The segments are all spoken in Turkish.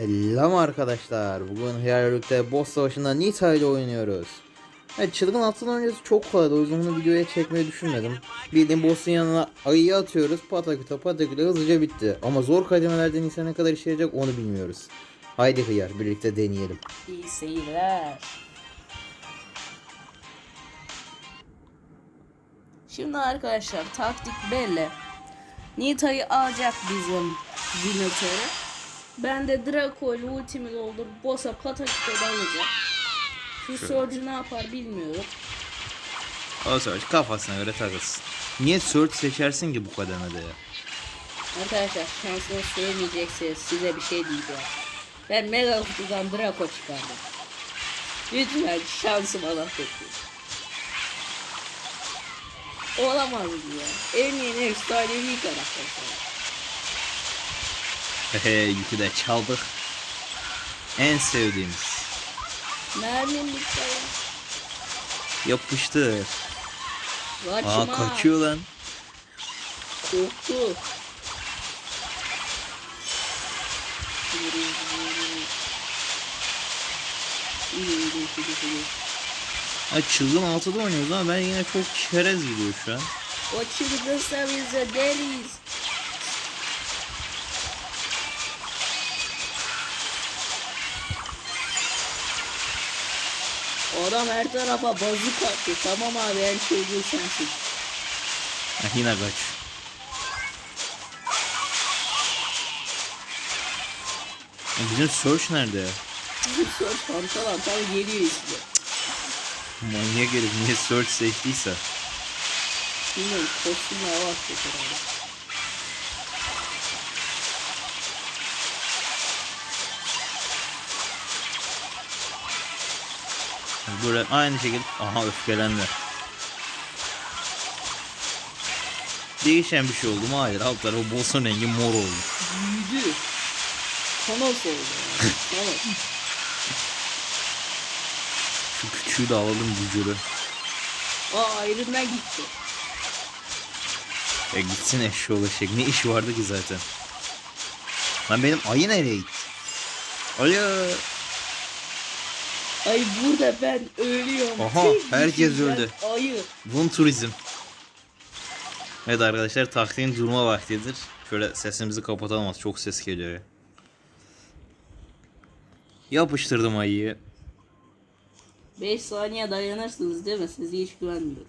Selam arkadaşlar. Bugün Hiyerlik'te boss savaşında Nita ile oynuyoruz. Evet, çılgın altın oyuncusu çok kolaydı. O yüzden bunu videoya çekmeyi düşünmedim. Bildiğim boss'un yanına ayıyı atıyoruz. Pataküte pataküte hızlıca bitti. Ama zor kademelerde Nita ne kadar işe yarayacak onu bilmiyoruz. Haydi hıyar birlikte deneyelim. İyi seyirler. Şimdi arkadaşlar taktik belli. Nita'yı alacak bizim Zinatör'ü. Ben de Draco ile ultimi doldurup boss'a pataküte dalacağım. Şu Surge ne yapar bilmiyorum. O savaş kafasına göre takılsın. Niye Surge seçersin ki bu kademede ya? Arkadaşlar şansını sevmeyecekseniz size bir şey diyeceğim. Ben Mega Kutu'dan Draco çıkardım. Lütfen şansım bekliyor. Olamaz ya. En yeni efsanevi karakter. Yükü de çaldık. En sevdiğimiz. Mermim bitti. Yapıştır. Kaçma. Aa kaçıyor lan. Korktu. Ha, çılgın altıda oynuyoruz ama ben yine çok çerez gidiyor şu an. O çılgınsa biz de deliyiz. Adam her tarafa bazuk attı. Tamam abi en çılgın sensin. Ha, yine kaç. Ya Bizim search nerede hantal hantal geliyor işte. Manyak herif niye search seçtiyse. Bilmiyorum kostümle hava atacak herhalde. Böyle aynı şekilde aha öfkelendi. Değişen bir şey oldu mu? Hayır. Alt tarafı boss'un rengi mor oldu. Büyüdü. Thanos oldu. Thanos. Şu küçüğü de alalım gücürü. Aa Iron Man gitti. Ya gitsin eşşoğlu eşek. Ne işi vardı ki zaten? Lan benim ayı nereye gitti? Ayı. Ay burada ben ölüyorum. Aha, herkes öldü. Ayı. Bun turizm. Evet arkadaşlar taktiğin durma vaktidir. Şöyle sesimizi kapatalım çok ses geliyor ya. Yapıştırdım ayıyı. 5 saniye dayanırsınız değil mi? Size hiç güvenmiyorum.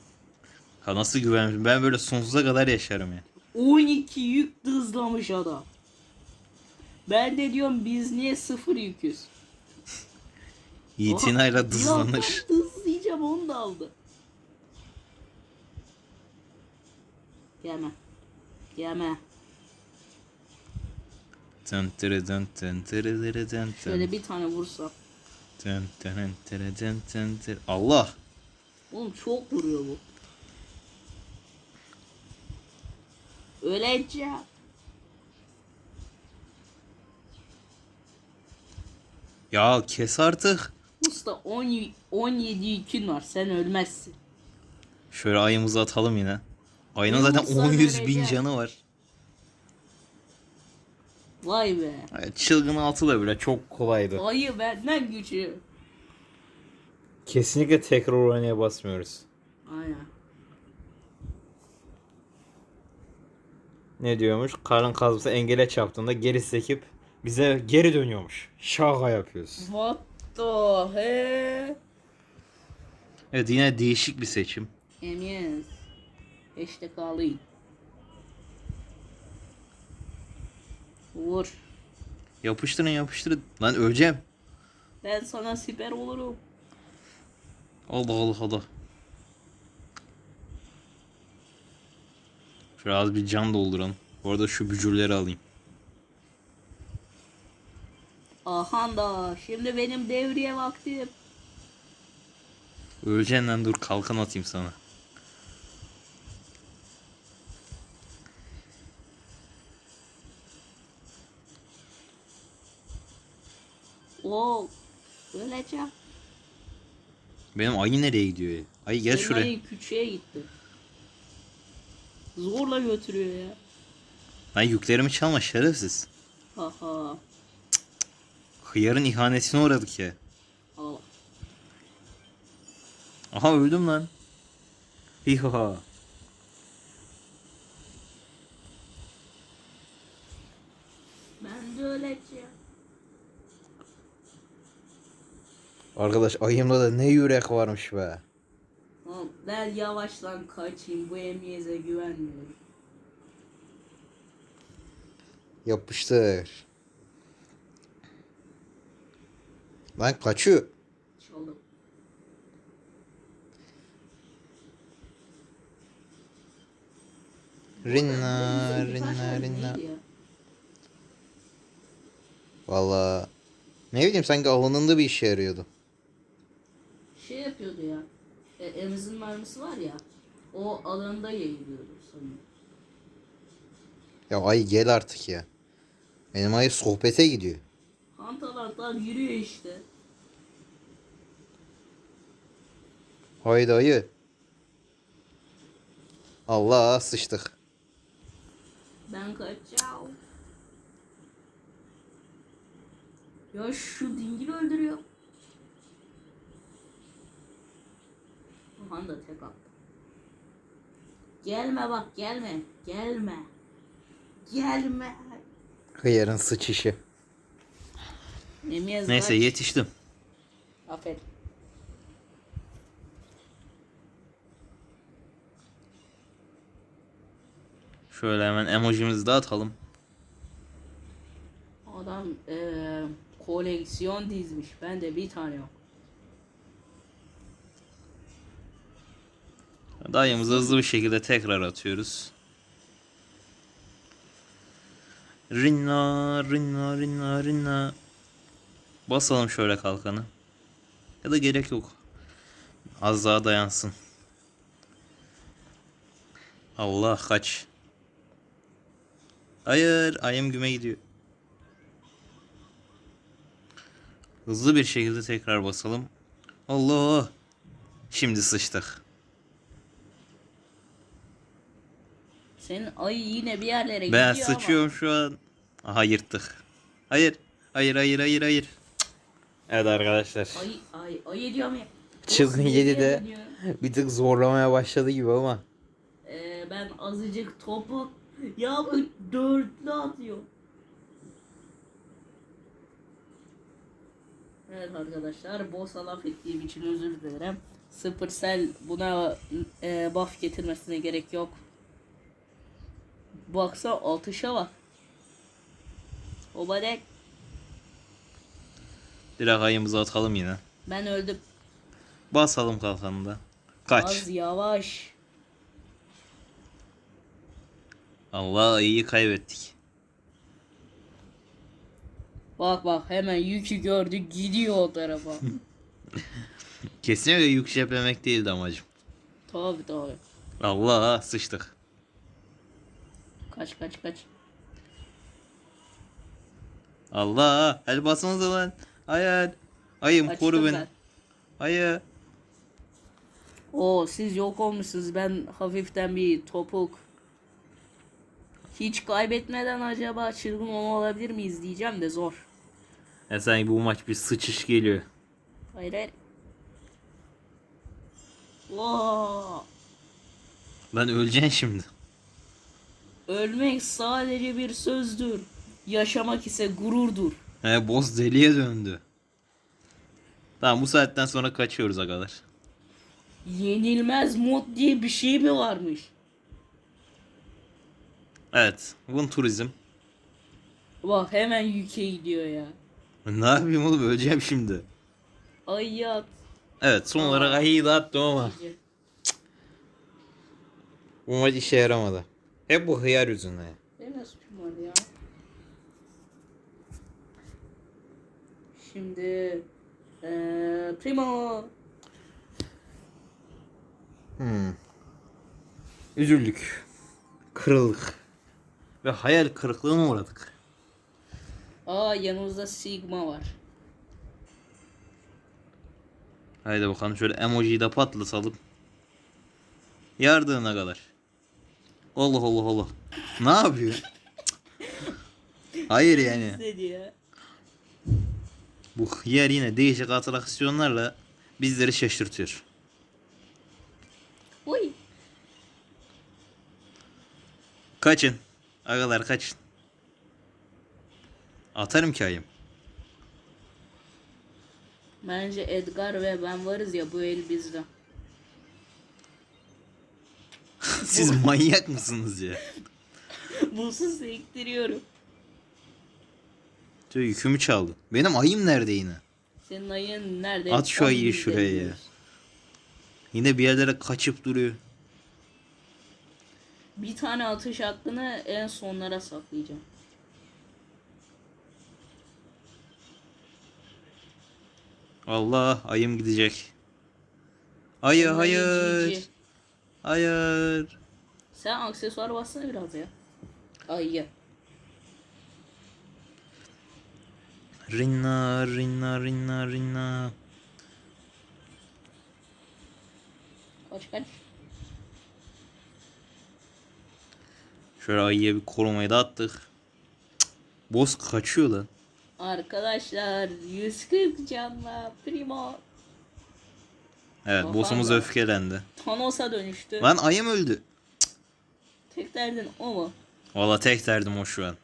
Ha nasıl güvenmişim? Ben böyle sonsuza kadar yaşarım ya. 12 yük hızlamış adam. Ben de diyorum biz niye sıfır yüküz? İtinayla dızlanır. ben hızlayacağım onu da aldı. Gelme. Gelme. Tın tırı tın tın tırı tırı tın tın. Şöyle bir tane vursam. Tın tın tırı tın tın tır. Allah! Oğlum çok vuruyor bu. Öleceğim. Ya kes artık. Usta 10, 17 yükün var sen ölmezsin. Şöyle ayımızı atalım yine. Ayının zaten sen 10 yüz bin canı var. Vay be. Ay, Çılgın altı da bile çok kolaydı. Ayı benden güçlü. Kesinlikle tekrar oynaya basmıyoruz. Aynen. Ne diyormuş? Karın kazması engele çarptığında geri sekip bize geri dönüyormuş. Şaka yapıyoruz. What the he? Evet yine değişik bir seçim. Emyez. Hashtag alayım. Vur. Yapıştırın yapıştırın. Lan öleceğim. Ben sana siper olurum. Allah Allah Allah. Şöyle az bir can dolduralım. Bu arada şu bücürleri alayım. Ahan da şimdi benim devriye vaktim. Öleceksin lan dur kalkan atayım sana. Oo. Öleceğim. Benim ayı nereye gidiyor ya? Ayı gel Senin şuraya. ayı küçüğe gitti. Zorla götürüyor ya. Lan yüklerimi çalma şerefsiz. Haha. Hıyarın ihanetine uğradık ya. Aha öldüm lan. Hiha. Ben de öleceğim. Arkadaş ayımda da ne yürek varmış be. Oğlum, ben yavaştan kaçayım. Bu emniyete güvenmiyorum. Yapıştır. Lan kaçıyor. Çalım. Rinna, rinna, rinna. Valla. Ne bileyim sanki alanında bir işe yarıyordu. Şey yapıyordu ya. E, emzin mermisi var ya. O alanda yayılıyordu sanırım. Ya ay gel artık ya. Benim ayı sohbete gidiyor. Hantalardan yürüyor işte. Haydi ayı. Allah sıçtık. Ben kaçacağım. Ya şu dingil öldürüyor. Ahan da tek attı. Gelme bak gelme. Gelme. Gelme. Hıyarın sıçışı. Neyse kaç. yetiştim. Aferin. Şöyle hemen emojimizi de atalım. Adam eee koleksiyon dizmiş. Bende bir tane yok. Dayımızı hızlı bir şekilde tekrar atıyoruz. Rinna, rinna, rinna, rinna. Basalım şöyle kalkanı. Ya da gerek yok. Az daha dayansın. Allah kaç. Hayır, ayım güme gidiyor. Hızlı bir şekilde tekrar basalım. Allah. Şimdi sıçtık. Senin ayı yine bir yerlere Ben gidiyor ama. sıçıyorum şu an. Aha yırttık. Hayır. Hayır hayır hayır hayır. Evet arkadaşlar. Ay ay ay diyorum ya. Çılgın Olsun, yedi de nereye dönüyor? bir tık zorlamaya başladı gibi ama. Ee, ben azıcık topu ya bu dörtlü atıyor. Evet arkadaşlar boss'a laf ettiğim için özür dilerim. Supercell buna e, buff getirmesine gerek yok. Baksa atışa bak. O badek. Direkt ayımızı atalım yine. Ben öldüm. Basalım kalkanında. Kaç. Az yavaş. Allah ayıyı kaybettik. Bak bak hemen yükü gördü gidiyor o tarafa. Kesinlikle yük şeplemek değildi amacım. tabi tabi. Allah sıçtık. Kaç kaç kaç. Allah el basmanıza lan. Hayır. Ayım Kaçtım koru beni. ben. Hayır. Oo siz yok olmuşsunuz. Ben hafiften bir topuk. Hiç kaybetmeden acaba çılgın onu olabilir miyiz diyeceğim de zor. Ya sanki bu maç bir sıçış geliyor. Hayır hayır. Oo, Lan öleceksin şimdi. ölmek sadece bir sözdür. Yaşamak ise gururdur. He boss deliye döndü. Tamam bu saatten sonra kaçıyoruz agalar. Yenilmez mod diye bir şey mi varmış? Evet. Bugün turizm. Bak hemen yüke gidiyor ya. Ne yapayım oğlum öleceğim şimdi. Ay yat. Evet son olarak ayıyı da attım ama. Bu maç işe yaramadı. Hep bu hıyar yüzünden. Benim suçum var ya? Şimdi eee Primo Hmm. Üzüldük. Kırıldık. Ve hayal kırıklığına uğradık. Aa yanımızda Sigma var. Haydi bakalım şöyle emojiyi de patlatalım. Yardığına kadar. Allah Allah Allah. Ne yapıyor? Hayır yani. İstedi ya. Bu yer yine değişik atraksiyonlarla bizleri şaşırtıyor. Uy. Kaçın. Agalar kaçın. Atarım ki ayım. Bence Edgar ve ben varız ya bu el bizde. Siz manyak mısınız ya? Bulsuz sektiriyorum. Diyor yükümü çaldı. Benim ayım nerede yine? Senin ayın nerede? At şu ayıyı şuraya ya. Yine bir yerlere kaçıp duruyor. Bir tane atış hakkını en sonlara saklayacağım. Allah ayım gidecek. Ayı Senin ayın hayır. cici. Hayır. Sen aksesuar bassana biraz ya. Ayı. Rinna rinna rinna rinna. Kaç kaç. Şöyle ayıya bir korumayı da attık. Cık, kaçıyor lan. Arkadaşlar 140 canla primo. Evet Aha boss'umuz da. öfkelendi. Thanos'a dönüştü. Lan ayım öldü. Tek derdin o mu? Valla tek derdim o şu an.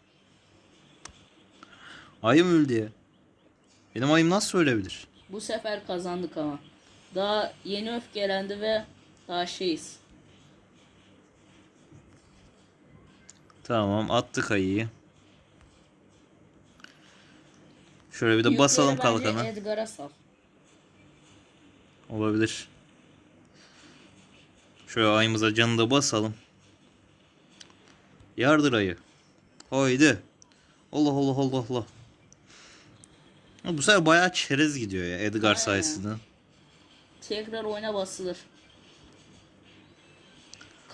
Ayım öldü ya. Benim ayım nasıl ölebilir? Bu sefer kazandık ama. Daha yeni öfkelendi ve daha şeyiz. Tamam attık ayıyı. Şöyle bir de Yükleri basalım bence kalkana. Edgar'a sal. Olabilir. Şöyle ayımıza canını da basalım. Yardır ayı. Haydi. Allah Allah Allah Allah. Ha, Bu sefer bayağı çerez gidiyor ya Edgar Aynen. sayesinde. Tekrar oyuna basılır.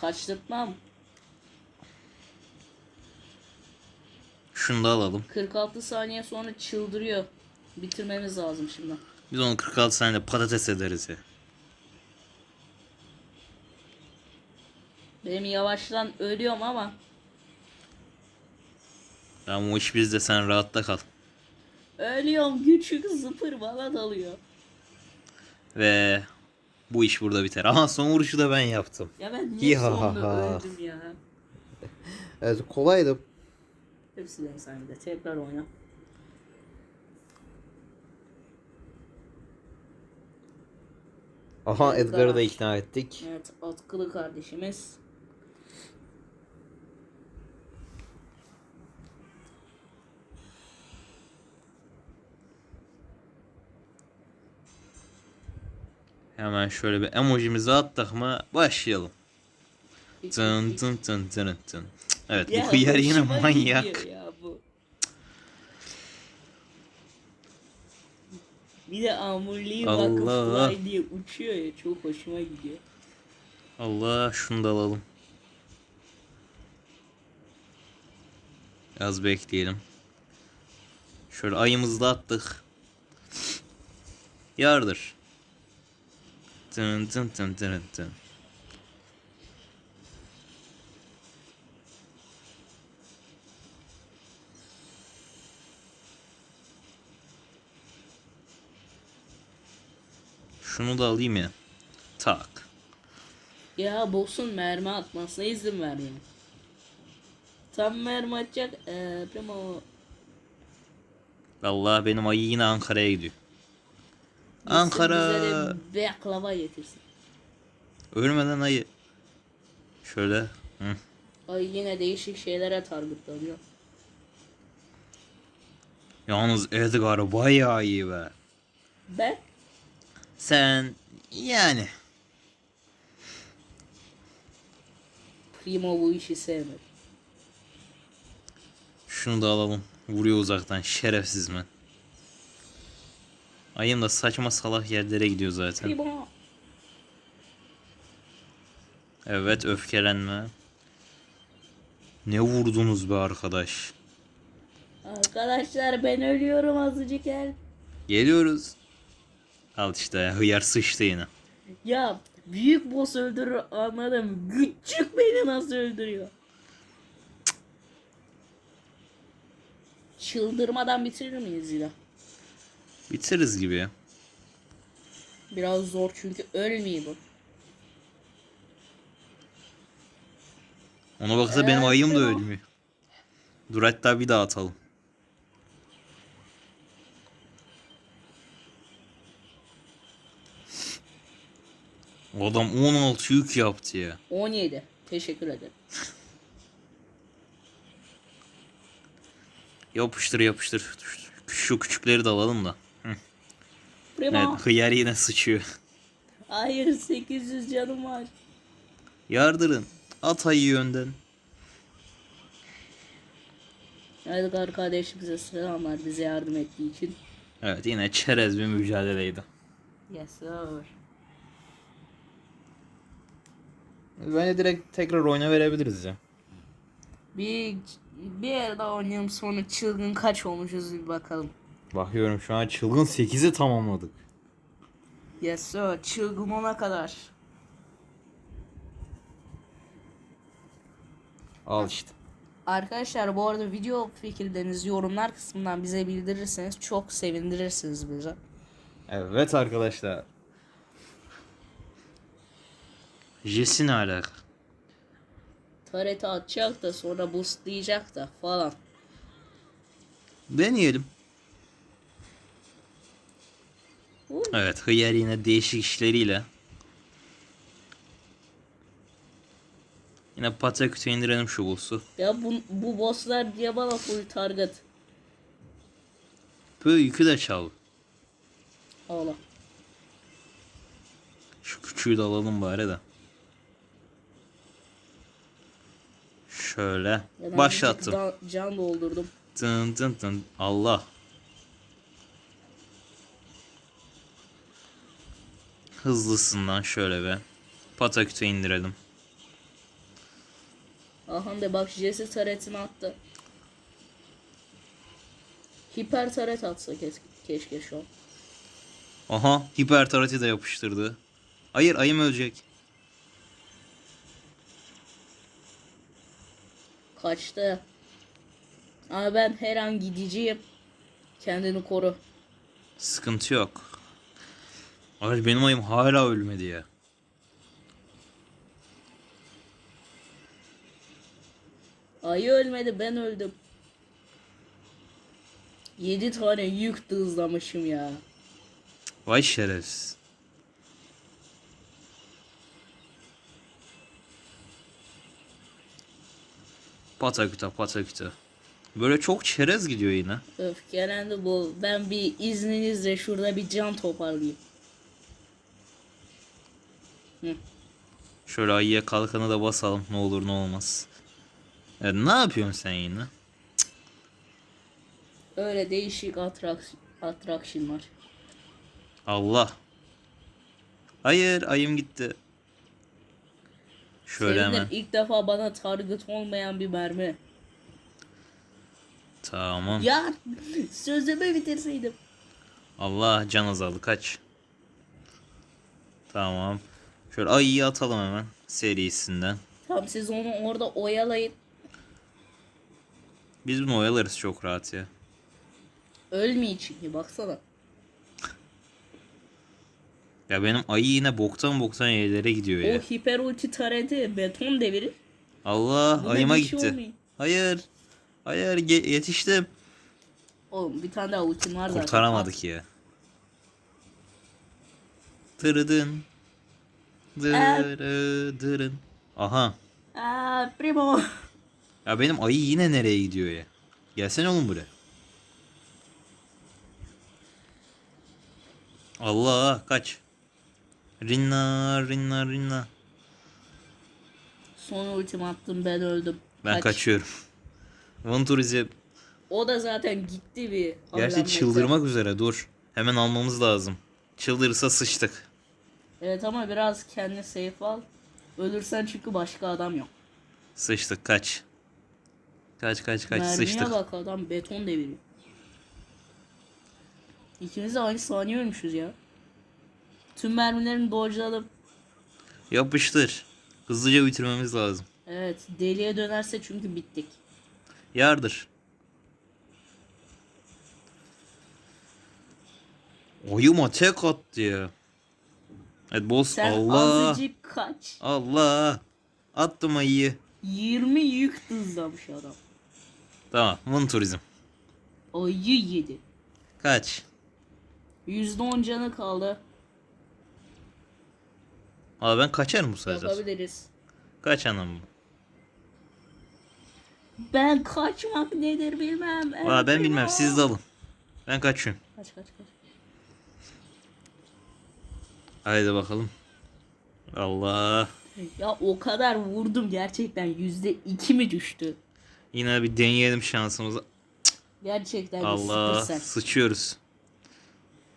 Kaçtırtmam. Şunu da alalım. 46 saniye sonra çıldırıyor. Bitirmemiz lazım şimdi. Biz onu 46 saniyede patates ederiz ya. Benim yavaştan ölüyorum ama Ama o iş bizde sen rahatta kal. Ölüyorum küçük zıpır bana dalıyor. Ve bu iş burada biter. Ama son vuruşu da ben yaptım. Ya ben niye sonunda öldüm ya? Evet kolaydı. Hepsi benim sayemde. Tekrar oyna. Aha Edgar'ı da ikna ettik. Evet atkılı kardeşimiz. Hemen şöyle bir emojimizi attık mı başlayalım. Tın tın tın tın tın. Evet Ya, bu hıyar yine manyak. gidiyor Ya bu. Bir de amurliği fly diye uçuyor ya çok hoşuma gidiyor. Allah şunu da alalım. Biraz bekleyelim. Şöyle ayımızı da attık. Yardır. Tın tın tın tın tın. Şunu da alayım ya. Tak. Ya boss'un mermi atmasına izin vermiyor. Tam mermi atacak. Eee primo. Vallahi benim ayı yine Ankara'ya gidiyor. Ankara. Bize de baklava getirsin. Ölmeden ayı. Şöyle. Hı. Ay yine değişik şeylere targetlanıyor. Yalnız Edgar bayağı iyi be. Ben Sen yani. Primo bu işi sevmedi. Şunu da alalım. Vuruyor uzaktan. Şerefsiz mi? Ayım da saçma salak yerlere gidiyor zaten. Evet öfkelenme. Ne vurdunuz be arkadaş. Arkadaşlar ben ölüyorum azıcık el. Geliyoruz. Al işte ya, hıyar sıçtı yine. Ya büyük boss öldürür anladım. Küçük beni nasıl öldürüyor? Çıldırmadan bitirir miyiz yine? Bitiririz gibi. Biraz zor çünkü ölmeyeyim bu. Ona baksa benim ayım da ölmüyor. Dur hatta bir daha atalım. O adam 16 yük yaptı ya. 17. Teşekkür ederim. Yapıştır yapıştır. Şu küçükleri de alalım da. Prima. Evet hıyar yine sıçıyor. Hayır 800 canım var. Yardırın. At ayı önden. Edgar kardeşimize selamlar bize yardım ettiği için. Evet yine çerez bir mücadeleydi. Yes sir. Bence direkt tekrar oyuna verebiliriz ya. Bir, bir yer daha oynayalım sonra çılgın kaç olmuşuz bir bakalım. Bakıyorum şu an çılgın 8'i tamamladık. Yes sir. Çılgın ona kadar. Al işte. Arkadaşlar bu arada video fikirlerinizi yorumlar kısmından bize bildirirseniz çok sevindirirsiniz bize. Evet arkadaşlar. Jesse ne alaka? Tarete atacak da sonra boostlayacak da falan. Deneyelim. Uy. Evet hıyar yine değişik işleriyle. Yine pataküte indirelim şu boss'u. Ya bu, bu bosslar diye bana full target. Böyle yükü de çal. Allah. Şu küçüğü de alalım bari de. Şöyle. Ya Başlattım. da- Can doldurdum. Tın tın tın. Allah. Hızlısından şöyle be. Pataküte indirelim. Aha de bak Jesse taretini attı. Hiper taret atsa kes- keşke şu an. Aha hiper tarati de yapıştırdı. Hayır ayım ölecek. Kaçtı. Ama ben her an gideceğim. Kendini koru. Sıkıntı yok. Ay benim ayım hala ölmedi ya. Ayı ölmedi ben öldüm. 7 tane yük hızlamışım ya. Vay şerefsiz. Pataküte pataküte. Böyle çok çerez gidiyor yine. Öfkelendi bu. Ben bir izninizle şurada bir can toparlayayım. Şöyle ayıya kalkanı da basalım ne olur ne olmaz. Evet, ne yapıyorsun sen yine? Öyle değişik atraksiyon, atraksiyon var. Allah. Hayır ayım gitti. Şöyle Sevindim, hemen. ilk defa bana target olmayan bir mermi. Tamam. Ya sözümü bitirseydim. Allah can azaldı kaç. Tamam. Şöyle ayıyı atalım hemen serisinden. Tamam siz onu orada oyalayın. Biz bunu oyalarız çok rahat ya. Ölmeyin çünkü baksana. Ya benim ayı yine boktan boktan yerlere gidiyor O ya. hiper ulti tareti beton devirir. Allah Buna ayıma gitti. olmuyor. Hayır. Hayır yetiştim. Oğlum bir tane daha ultin var zaten. Kurtaramadık ya. Dırıdın. Ee? Dırıdırın. Aha. Aa, primo. Ya benim ayı yine nereye gidiyor ya? Gelsene oğlum buraya. Allah kaç. Rinna rinna rinna. Son ultim attım ben öldüm. Ben Kaç. kaçıyorum. Vanturize O da zaten gitti bir. gerçi çıldırmak üzere dur. Hemen almamız lazım. Çıldırırsa sıçtık. Evet ama biraz kendine safe al. Ölürsen çünkü başka adam yok. Sıçtık kaç. Kaç kaç kaç Mermiye sıçtık. bak adam beton deviriyor. İkimiz de aynı saniye ölmüşüz ya. Tüm mermilerini dodge'ladım. Yapıştır. Hızlıca bitirmemiz lazım. Evet deliye dönerse çünkü bittik. Yardır. Oyuma tek attı ya. Evet boss Sen Allah. azıcık kaç. Allah. Attım ayıyı. 20 yük hızlamış adam. Tamam. Vın turizm. Ayı yedi. Kaç? %10 canı kaldı. Abi ben kaçarım bu sefer. Yapabiliriz. Kaç anam bu? Ben kaçmak nedir bilmem. Valla ben bilmem siz de alın. Ben kaçıyorum. Kaç kaç kaç. Haydi bakalım. Allah. Ya o kadar vurdum gerçekten yüzde iki mi düştü? Yine bir deneyelim şansımızı. Gerçekten bir Allah. sen. Sıçıyoruz.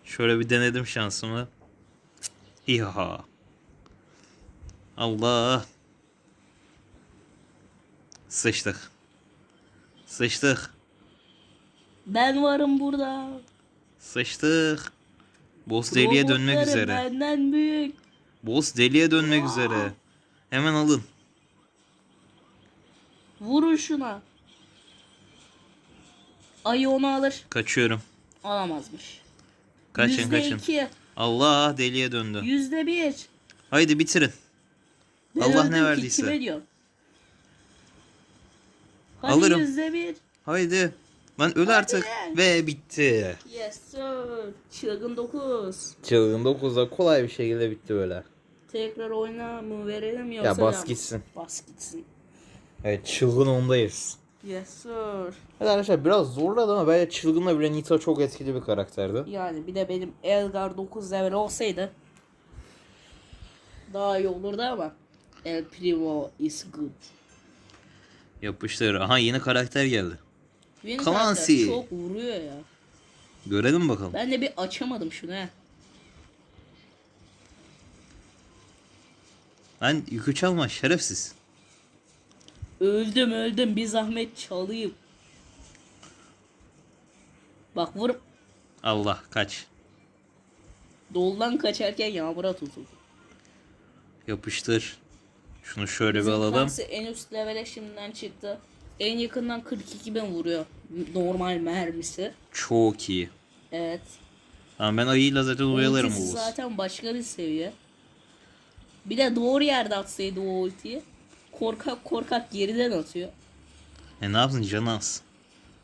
Şöyle bir denedim şansımı. İha. Allah. Sıçtık. Sıçtık. Ben varım burada. Sıçtık. Boss deliye dönmek Robotları üzere. Benden büyük. Boss deliye dönmek üzere. Hemen alın. Vurun şuna. Ayı onu alır. Kaçıyorum. Alamazmış. Kaçın Yüzde kaçın. iki. Allah deliye döndü. Yüzde bir. Haydi bitirin. Ben Allah öldüm ne ki, verdiyse. Kime diyorum? Hadi Alırım. yüzde bir. Haydi. Lan öl artık. Ve bitti. Yes sir. Çılgın 9. Çılgın 9'da kolay bir şekilde bitti böyle. Tekrar oyna mı verelim yoksa Ya bas gitsin. Bas gitsin. Evet çılgın ondayız. Yes sir. Evet arkadaşlar biraz zorladı ama bence çılgınla bile Nita çok etkili bir karakterdi. Yani bir de benim Elgar 9 level olsaydı daha iyi olurdu ama El Primo is good. Yapıştır. Aha yeni karakter geldi. Karakter çok vuruyor ya. Görelim bakalım. Ben de bir açamadım şunu he. Lan yükü çalma şerefsiz. Öldüm öldüm bir zahmet çalayım. Bak vurup Allah kaç. doldan kaçarken yağmura tutuldu. Yapıştır. Şunu şöyle bir Bizim alalım. Clancy en üst levele şimdiden çıktı. En yakından 42 bin vuruyor. Normal mermisi. Çok iyi. Evet. Tamam ben ayıyla zaten oyalarım bu zaten başka bir seviye. Bir de doğru yerde atsaydı o ultiyi. Korkak korkak geriden atıyor. E ne yapsın canı az.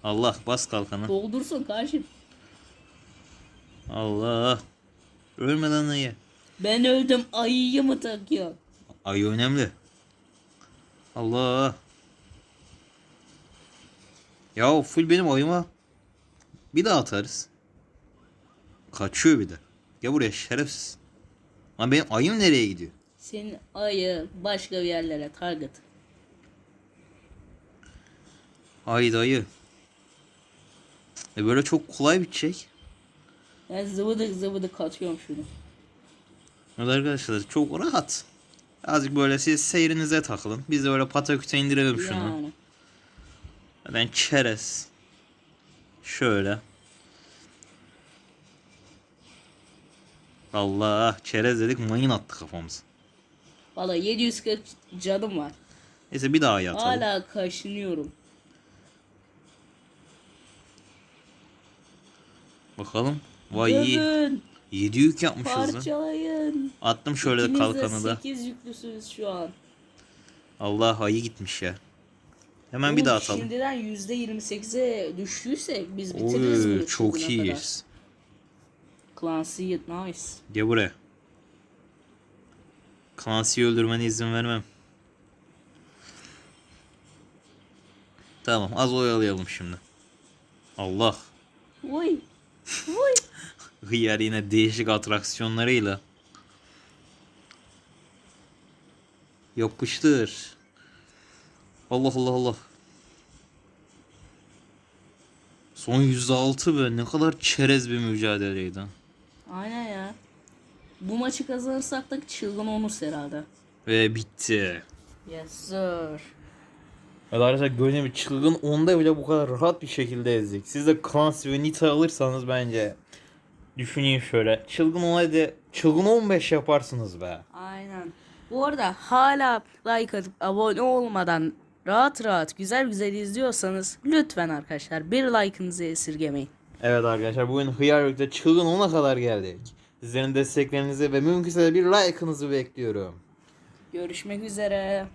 Allah bas kalkanı. Doldursun karşım. Allah. Ölmeden ayı. Ben öldüm ayıyı mı takıyor? Ayı önemli. Allah. Ya full benim ayıma. Bir daha atarız. Kaçıyor bir de. Ya buraya şerefsiz. Lan benim ayım nereye gidiyor? Senin ayı başka bir yerlere target. Ay dayı. E böyle çok kolay bitecek. Ben zıvıdık zıvıdık atıyorum şunu. Evet arkadaşlar çok rahat. Azıcık böyle siz seyrinize takılın. Biz de böyle pataküte indirelim şunu. Yani. Ben çerez. Şöyle. Allah çerez dedik mayın attı kafamız. Valla 740 canım var. Neyse bir daha yatalım. Hala kaşınıyorum. Bakalım. Vay. Dövün, 7 yük yapmışız parçalayın. Attım şöyle İkiniz kalkanı da. 8 yüklüsünüz şu an. Allah ayı gitmiş ya. Hemen bir daha atalım. Şimdiden %28'e düştüysek biz bitiririz Oy bu çok çılgına iyiyiz. kadar. Clancy nice. Gel buraya. Clancy'yi öldürmene izin vermem. Tamam az oyalayalım şimdi. Allah. Uy. Uy. Hıyar yine değişik atraksiyonlarıyla. Yapıştır. Allah Allah Allah. Son %6 be ne kadar çerez bir mücadeleydi. Aynen ya. Bu maçı kazanırsak da çılgın onus herhalde. Ve bitti. Yes sir. Evet arkadaşlar gördüğünüz gibi çılgın onda bile bu kadar rahat bir şekilde ezdik. Siz de Clancy ve Nita alırsanız bence düşüneyim şöyle. Çılgın 10 hadi çılgın 15 yaparsınız be. Aynen. Bu arada hala like atıp abone olmadan rahat rahat güzel güzel izliyorsanız lütfen arkadaşlar bir like'ınızı esirgemeyin. Evet arkadaşlar bugün hıyarlıkta çılgın 10'a kadar geldik. Sizlerin desteklerinizi ve mümkünse de bir like'ınızı bekliyorum. Görüşmek üzere.